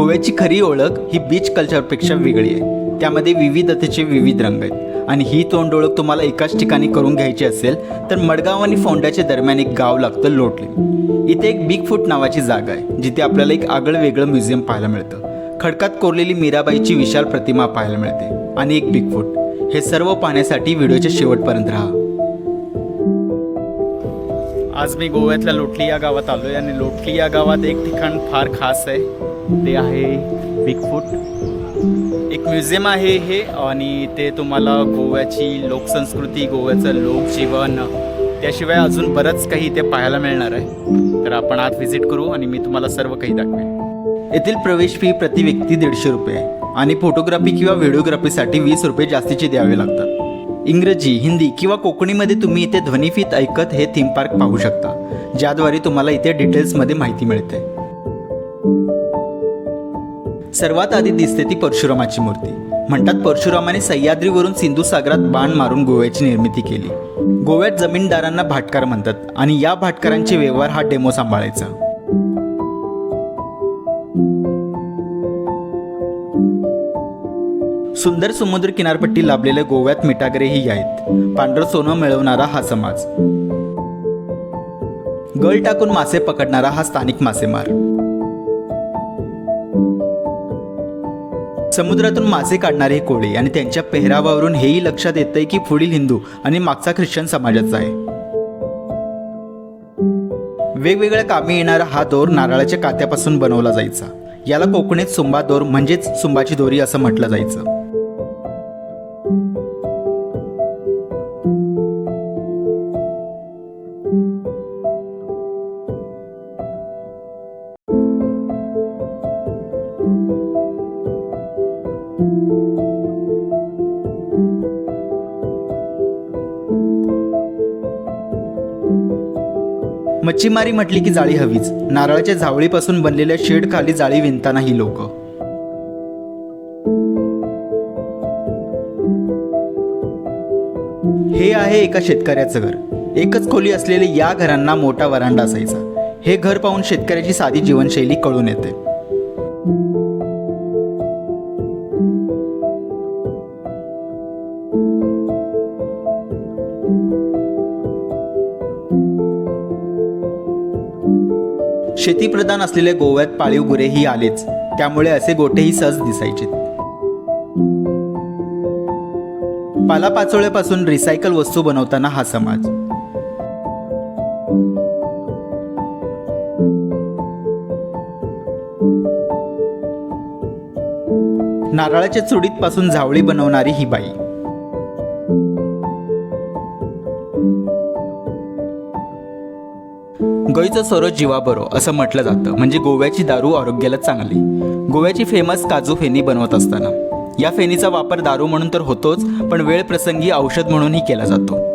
गोव्याची खरी ओळख ही बीच कल्चरपेक्षा वेगळी आहे. त्यामध्ये विविधतेचे विविध रंग आहेत. आणि ही तोंड ओळख तुम्हाला एकाच ठिकाणी करून घ्यायची असेल तर मडगाव आणि फोंड्याच्या दरम्यान एक गाव लागतं लोटले. इथे एक बिग फूट नावाची जागा आहे जिथे आपल्याला एक आगळं वेगळं म्युझियम पाहायला मिळतं. खडकात कोरलेली मीराबाईची विशाल प्रतिमा पाहायला मिळते. आणि एक बिग फूट हे सर्व पाहण्यासाठी व्हिडिओच्या शेवटपर्यंत राहा. आज मी गोव्यातल्या लोटली या गावात आलो आहे आणि लोटली या गावात एक ठिकाण फार खास आहे. ते आहे बिगफूट एक म्युझियम आहे हे आणि ते तुम्हाला गोव्याची लोकसंस्कृती गोव्याचं लोकजीवन त्याशिवाय अजून बरंच काही इथे पाहायला मिळणार आहे. तर आपण आत व्हिजिट करू आणि मी तुम्हाला सर्व काही दाखवेन. येथील प्रवेश फी प्रति व्यक्ती दीडशे रुपये आणि फोटोग्राफी किंवा व्हिडिओग्राफीसाठी वीस रुपये जास्तीचे द्यावे लागतात. इंग्रजी हिंदी किंवा कोकणीमध्ये तुम्ही इथे ध्वनिफीत ऐकत हे थीम पार्क पाहू शकता. ज्याद्वारे तुम्हाला इथे डिटेल्समध्ये माहिती मिळते. सर्वात आधी दिसते ती परशुरामाची मूर्ती. म्हणतात परशुरामाने सह्याद्रीवरून सिंधू सागरात बाण मारून गोव्याची निर्मिती केली. गोव्यात जमीनदारांना भाटकार म्हणतात आणि या भाटकारांचे व्यवहार हा डेमो सांभाळायचा. सुंदर समुद्र किनारपट्टी लाभलेल्या गोव्यात मिठागरेही आहेत. पांढरं सोनं मिळवणारा हा समाज. गळ टाकून मासे पकडणारा हा स्थानिक मासेमार. समुद्रातून मासे काढणारे हे कोळी आणि त्यांच्या पेहरावावरून हेही लक्षात येतंय की पुढील हिंदू आणि मागचा ख्रिश्चन समाजाचा आहे. वेगवेगळ्या कामी येणारा हा दोर नारळाच्या कात्यापासून बनवला जायचा. याला कोकणीत सुंबा दोर म्हणजेच सुंबाची दोरी असं म्हटलं जायचं. मच्छीमारी म्हटली की जाळी हवीच. नारळाच्या झावळीपासून बनलेल्या शेड खाली जाळी विणताना ही लोक. हे आहे एका शेतकऱ्याचं घर. एकच खोली असलेले या घरांना मोठा वरांडा असायचा. हे घर पाहून शेतकऱ्याची साधी जीवनशैली कळून येते. शेतीप्रधान असलेल्या गोव्यात पाळीव गुरेही आलेच. त्यामुळे असे गोटेही सहज दिसायचे. पालापाचोळ्यापासून रिसायकल वस्तू बनवताना हा समाज. नारळाच्या चुडीत पासून झावळी बनवणारी ही बाई. गईचं सरोज जीवा बरो असं म्हटलं जातं. म्हणजे गोव्याची दारू आरोग्याला चांगली. गोव्याची फेमस काजू फेनी बनवत असताना. या फेनीचा वापर दारू म्हणून तर होतोच पण वेळ प्रसंगी औषध म्हणूनही केला जातो.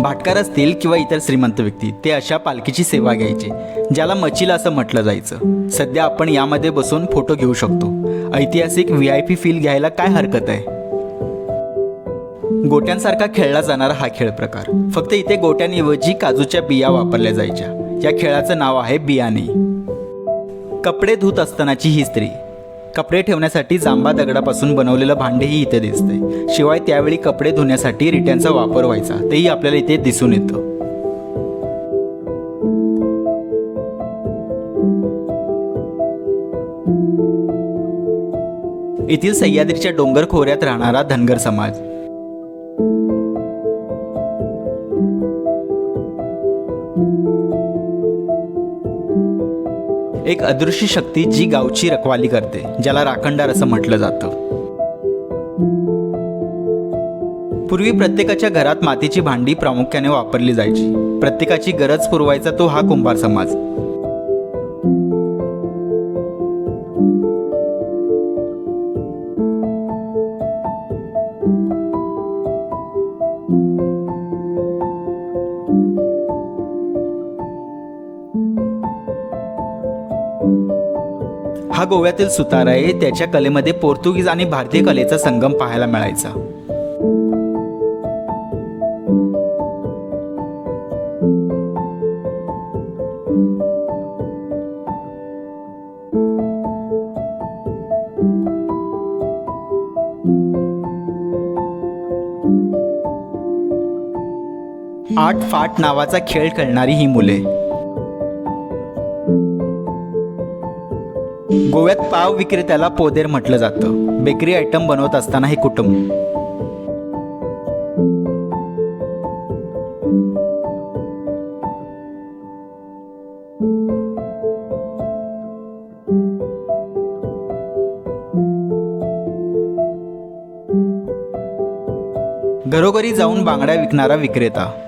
भाटकार असतील किंवा इतर श्रीमंत व्यक्ती ते अशा पालखीची सेवा घ्यायचे ज्याला मचिला असं म्हटलं जायचं. सध्या आपण यामध्ये बसून फोटो घेऊ शकतो. ऐतिहासिक व्ही आय पी फील घ्यायला काय हरकत आहे? गोट्यांसारखा खेळला जाणारा हा खेळ प्रकार. फक्त इथे गोट्यांऐवजी काजूच्या बिया वापरल्या जायच्या. या खेळाचं नाव आहे बियाणे. कपडे धुत असतानाची ही स्त्री. कपडे ठेवण्यासाठी जांबा दगडापासून बनवलेलं भांडेही इथे दिसते शिवाय त्यावेळी कपडे धुण्यासाठी रिट्यांचा वापर व्हायचा. तेही आपल्याला इथे दिसून येतं. येथील सह्याद्रीच्या डोंगर खोऱ्यात राहणारा धनगर समाज. एक अदृश्य शक्ती जी गावची रखवाली करते ज्याला राखणदार असं म्हटलं जातं. पूर्वी प्रत्येकाच्या घरात मातीची भांडी प्रामुख्याने वापरली जायची. प्रत्येकाची गरज पुरवायचा तो हा कुंभार समाज. हा गोव्यातील सुतार आहे. त्याच्या कलेमध्ये पोर्तुगीज आणि भारतीय कलेचा संगम पाहायला मिळायचा. आठ फाट नावाचा खेळ खेळणारी ही मुले. गोव्यात पाव विक्रेत्याला पोदेर म्हटलं जातं. बेकरी आयटम बनवत असताना हे कुटुंब. घरोघरी जाऊन बांगड्या विकणारा विक्रेता.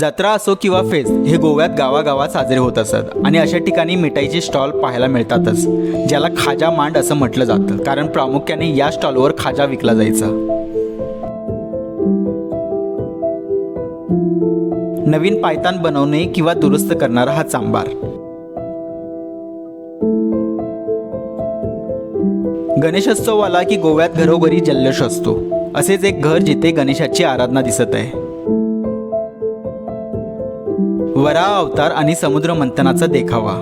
जत्रा असो किंवा फेस्ट हे गोव्यात गावागावात साजरे होत असत. आणि अशा ठिकाणी मिठाईचे स्टॉल पाहायला मिळतातच. ज्याला खाजा मांड असं म्हटलं जातं. कारण प्रामुख्याने या स्टॉलवर खाजा विकला जायचा. नवीन पायतान बनवणे किंवा दुरुस्त करणारा हा चांबार. गणेशोत्सव आला की गोव्यात घरोघरी जल्लोष असतो. असेच एक घर जिथे गणेशाची आराधना दिसत आहे. वरा अवतार आणि समुद्र मंथनाचा देखावा.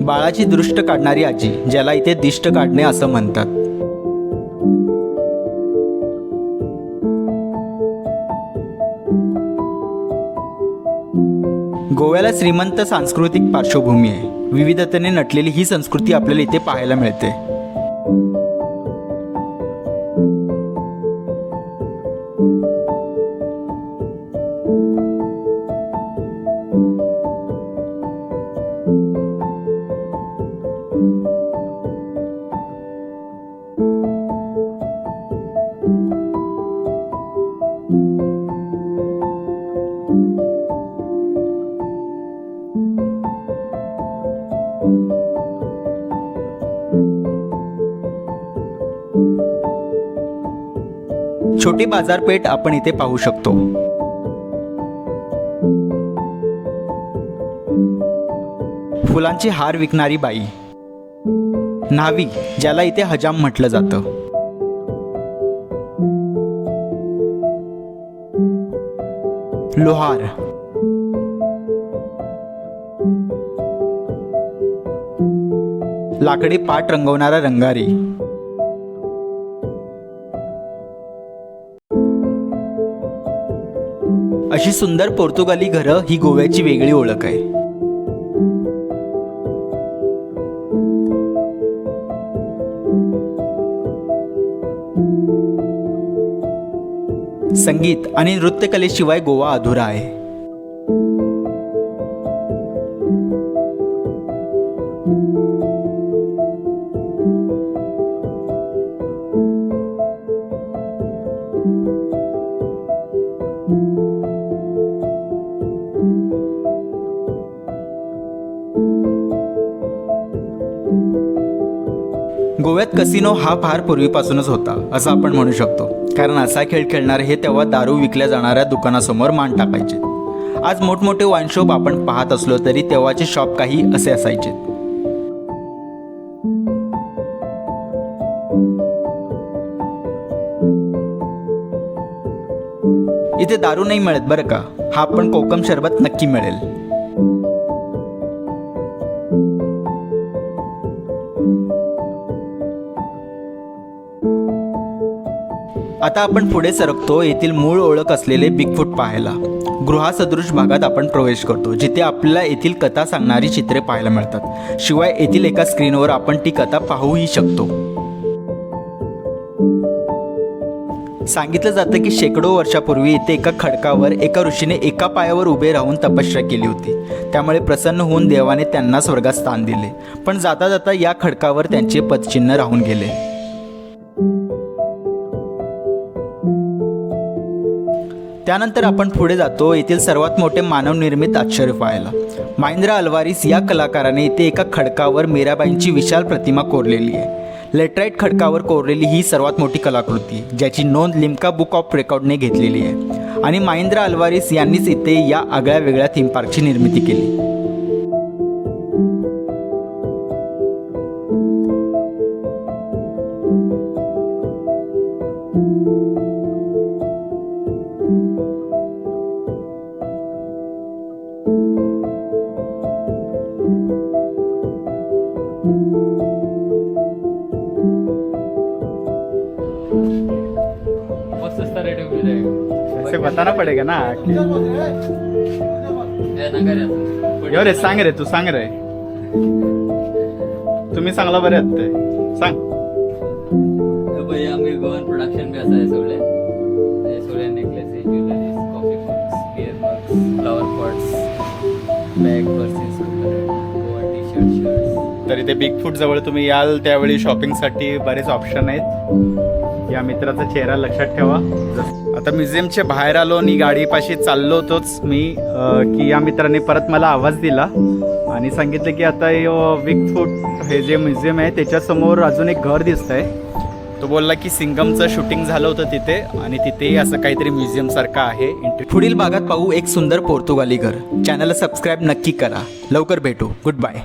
बाळाची दृष्ट काढणारी आजी ज्याला इथे दिष्ट काढणे असं म्हणतात. गोव्याला श्रीमंत सांस्कृतिक पार्श्वभूमी आहे. विविधतेने नटलेली ही संस्कृती आपल्याला इथे पाहायला मिळते. छोटी बाजारपेठ आपण इथे पाहू शकतो. फुलांची हार विकणारी बाई. न्हावी ज्याला इथे हजाम म्हटलं जातं. लोहार. लाकडी पाट रंगवणारा रंगारी. अशी सुंदर पोर्तुगाली घरं ही गोव्याची वेगळी ओळख आहे. संगीत आणि नृत्यकलेशिवाय गोवा अधुरा आहे. गोव्यात कसिनो हा फार पूर्वीपासूनच होता असं आपण म्हणू शकतो. कारण असा खेळ खेळणारे हे तेव्हा दारू विकल्या जाणाऱ्या दुकानासमोर मान टाकायचे. आज मोठमोठे वाईनशॉप आपण पाहत असलो तरी तेव्हाचे शॉप काही असे असायचे. इथे दारू नाही मिळत बरं का? हा पण कोकम शरबत नक्की मिळेल. आता आपण पुढे सरकतो. येथील मूळ ओळख असलेले बिगफूट पाहायला. गृहासदृश भागात आपण प्रवेश करतो जिथे आपल्याला येथील कथा सांगणारी चित्रे पाहायला मिळतात. शिवाय येथील एका स्क्रीनवर आपण ती कथा पाहूही शकतो. सांगितलं जातं की शेकडो वर्षापूर्वी इथे एका खडकावर एका ऋषीने एका पायावर उभे राहून तपस्या केली होती. त्यामुळे प्रसन्न होऊन देवाने त्यांना स्वर्गात स्थान दिले. पण जाता जाता या खडकावर त्यांचे पदचिन्ह राहून गेले. त्यानंतर आपण पुढे जातो. येथील सर्वात मोठे मानवनिर्मित आश्चर्य पाहायला. महिंद्रा अल्वारिस या कलाकाराने इथे एका खडकावर मीराबाईंची विशाल प्रतिमा कोरलेली आहे. लेटराईट खडकावर कोरलेली ही सर्वात मोठी कलाकृती ज्याची नोंद लिम्का बुक ऑफ रेकॉर्डने घेतलेली आहे. आणि महिंद्रा अल्वारिस यांनीच इथे या आगळ्या वेगळ्या थीम पार्कची निर्मिती केली. बताना पडेगा ना रे सांग रे तू सांग रे. तुम्ही चांगला बरे आहेत ते. सांग. तर भाई आम्ही गोवन प्रोडक्शन बी असा आहे सगळे. सगळे necklaces jewelleries coffee pots beer mugs flower pots bag purses Goa T shirt shirts तर इथे बिग फूट जवळ तुम्ही याल त्यावेळी शॉपिंगसाठी बरेच ऑप्शन आहेत. या मित्राचा चेहरा लक्षात ठेवा. आता म्युझियमच्या बाहेर आलो आणि गाडीपाशी चाललो होतोच मी की या मित्राने परत मला आवाज दिला आणि सांगितलं की आता बिग फूट हे जे म्युझियम आहे त्याच्यासमोर अजून एक घर दिसतंय. तो बोलला की सिंगमचं शूटिंग झालं होतं तिथे आणि तिथेही असं काहीतरी म्युझियम सारखं आहे. पुढील भागात पाहू एक सुंदर पोर्तुगाली घर. चॅनलला सबस्क्राईब नक्की करा. लवकर भेटू. Good bye